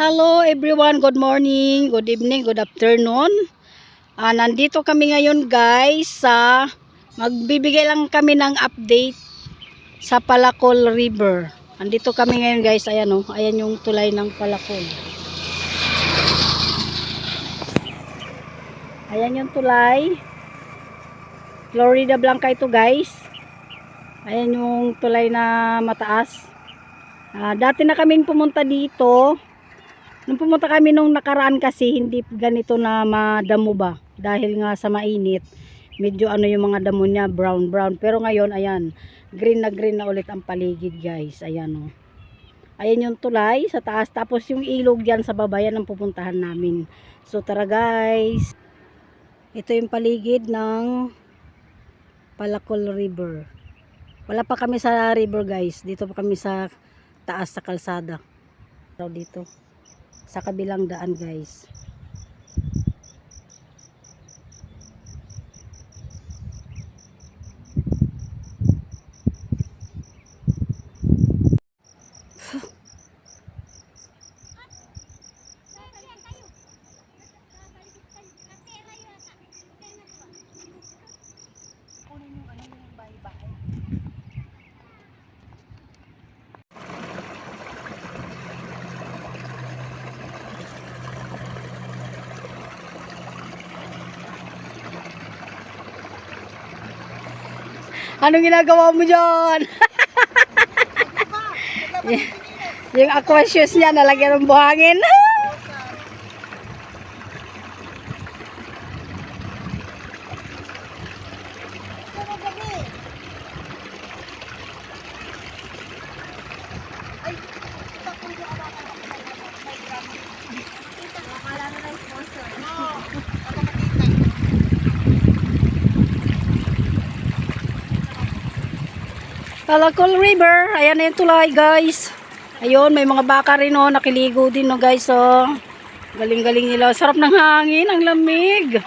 Hello everyone, good morning, good evening, good afternoon. Ah, nandito kami ngayon guys sa magbibigay lang kami ng update sa Palacol River. Nandito kami ngayon guys, ayan oh, ayan yung tulay ng Palacol. Ayan yung tulay. Florida Blanca ito guys. Ayan yung tulay na mataas. Ah, dati na kaming pumunta dito. Nung pumunta kami nung nakaraan kasi hindi ganito na madamo ba dahil nga sa mainit. Medyo ano yung mga damo niya brown brown pero ngayon ayan green na green na ulit ang paligid guys. Ayan oh. Ayan yung tulay sa taas tapos yung ilog diyan sa baba yan ang pupuntahan namin. So tara guys. Ito yung paligid ng Palacol River. Wala pa kami sa river guys. Dito pa kami sa taas sa kalsada. So, dito sa kabilang daan guys Anong ginagawa mo dyan? Yung aquarius niya nalagyan ng buhangin. Palacol River. Ayan na yung tulay guys. Ayun, may mga baka rin oh. Nakiligo din oh guys oh. Galing-galing nila. Sarap ng hangin. Ang lamig.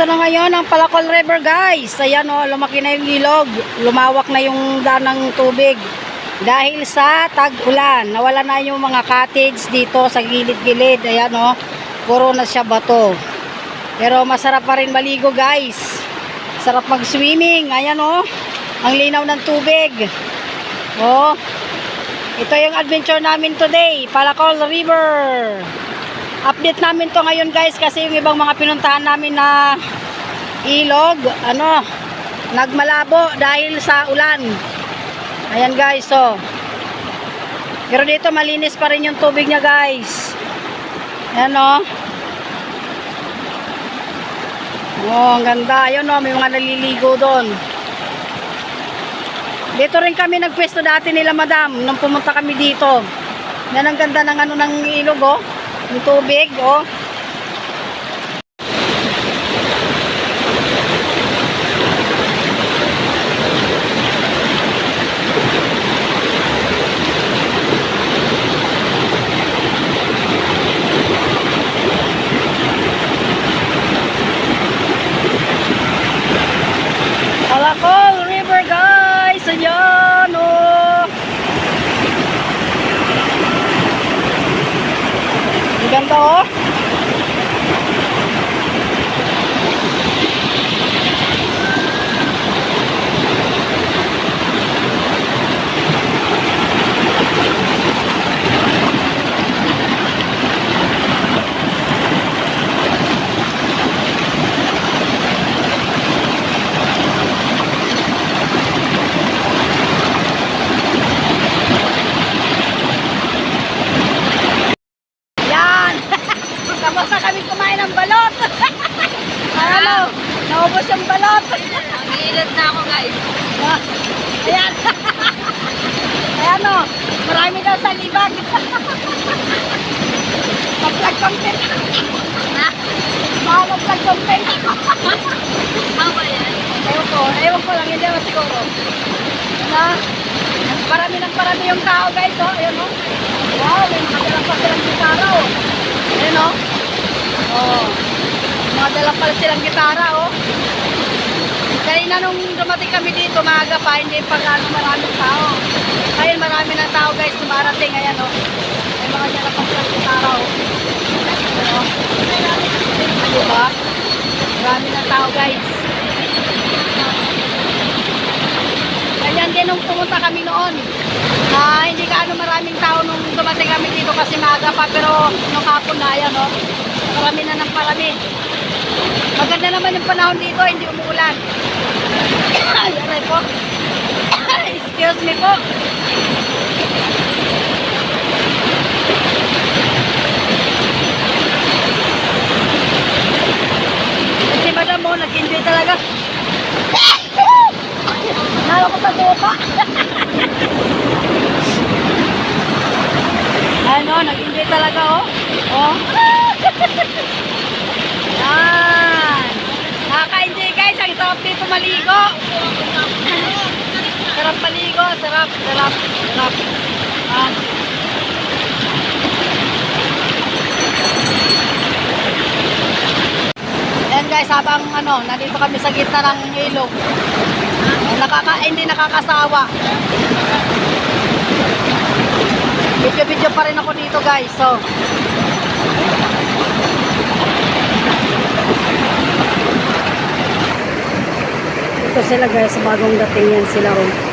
Ito na ngayon ang Palacol River guys. Ayan oh, lumaki na yung ilog. Lumawak na yung daan ng tubig. Dahil sa tag-ulan. Nawala na yung mga cottage dito sa gilid-gilid. Ayan oh, puro na siya bato. Pero masarap pa rin maligo guys. Sarap mag-swimming. Ayan oh, ang linaw ng tubig. Oh, ito yung adventure namin today. Palacol River. Update namin to ngayon guys kasi yung ibang mga pinuntahan namin na ilog, ano, nagmalabo dahil sa ulan. Ayan guys, so. Pero dito malinis pa rin yung tubig niya guys. Ayan o. Oh, ang ganda. Ayun o, may mga naliligo doon. Dito rin kami nagpwesto dati nila madam nung pumunta kami dito. Yan ang ganda ng ano ng ilog oh. Yung tubig, oh. Palacol River guys! Ayan, oh! Ang ganda oh. Yan! libag. Mag-vlog content. Ha? Baka mag-vlog content. Ano ba yan? Ewan ko, ewan ko lang, hindi naman siguro. Na, parami ng parami yung tao guys, oh. Ayun, oh. Wow, may mga dalang pa silang gitara, oh. Ayun, oh. Oh. Mga dalang pala silang gitara, oh. Kanina nung dumating kami dito, maaga pa, hindi pa gaano maraming tao. Ngayon marami ng tao guys, dumarating, ayan, oh. May mga dalang pa silang gitara, oh. Ayun, oh. Diba? Marami ng tao guys. Ganyan din nung pumunta kami noon. Ah, hindi ka ano maraming tao nung dumating kami dito kasi maaga pa pero nung hapon na yan, no? Marami na ng parami. Maganda naman yung panahon dito, hindi umuulan. Ayan po. Excuse me po. Kasi madam mo, nag-enjoy talaga. Nalo ko sa tupa. ano, nag-enjoy talaga, oh. Oh. Yan. Nakaka-enjoy guys. Ang sarap dito maligo. sarap maligo. Sarap, sarap, sarap. Ah. Ayan guys, habang ano, nandito kami sa gitna ng ilog. Nakaka, hindi nakakasawa. Video-video pa rin ako dito guys. So, ito sila guys, bagong dating yan sila ron.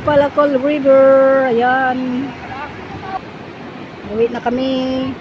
Bye-bye, Palacol River. Ayan. Uwi na kami.